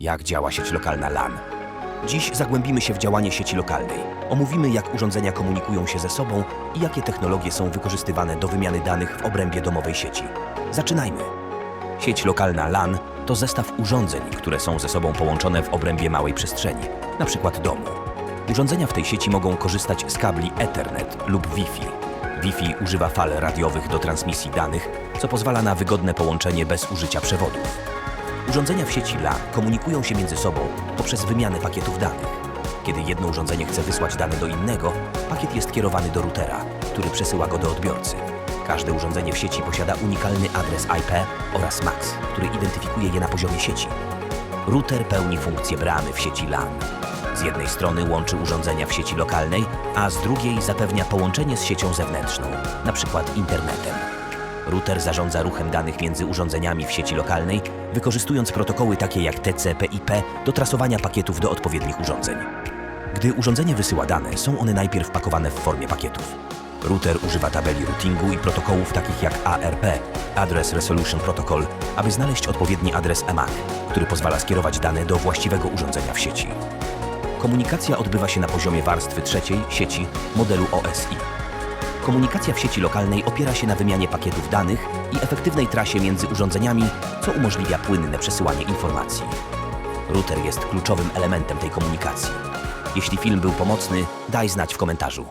Jak działa sieć lokalna LAN? Dziś zagłębimy się w działanie sieci lokalnej. Omówimy, jak urządzenia komunikują się ze sobą i jakie technologie są wykorzystywane do wymiany danych w obrębie domowej sieci. Zaczynajmy. Sieć lokalna LAN to zestaw urządzeń, które są ze sobą połączone w obrębie małej przestrzeni, np. domu. Urządzenia w tej sieci mogą korzystać z kabli Ethernet lub Wi-Fi. Wi-Fi używa fal radiowych do transmisji danych, co pozwala na wygodne połączenie bez użycia przewodów. Urządzenia w sieci LAN komunikują się między sobą poprzez wymianę pakietów danych. Kiedy jedno urządzenie chce wysłać dane do innego, pakiet jest kierowany do routera, który przesyła go do odbiorcy. Każde urządzenie w sieci posiada unikalny adres IP oraz MAC, który identyfikuje je na poziomie sieci. Router pełni funkcję bramy w sieci LAN. Z jednej strony łączy urządzenia w sieci lokalnej, a z drugiej zapewnia połączenie z siecią zewnętrzną, np. internetem. Router zarządza ruchem danych między urządzeniami w sieci lokalnej, wykorzystując protokoły takie jak TCP/IP do trasowania pakietów do odpowiednich urządzeń. Gdy urządzenie wysyła dane, są one najpierw pakowane w formie pakietów. Router używa tabeli routingu i protokołów takich jak ARP, Address Resolution Protocol, aby znaleźć odpowiedni adres EMAC, który pozwala skierować dane do właściwego urządzenia w sieci. Komunikacja odbywa się na poziomie warstwy trzeciej sieci modelu OSI. Komunikacja w sieci lokalnej opiera się na wymianie pakietów danych i efektywnej trasie między urządzeniami, co umożliwia płynne przesyłanie informacji. Router jest kluczowym elementem tej komunikacji. Jeśli film był pomocny, daj znać w komentarzu.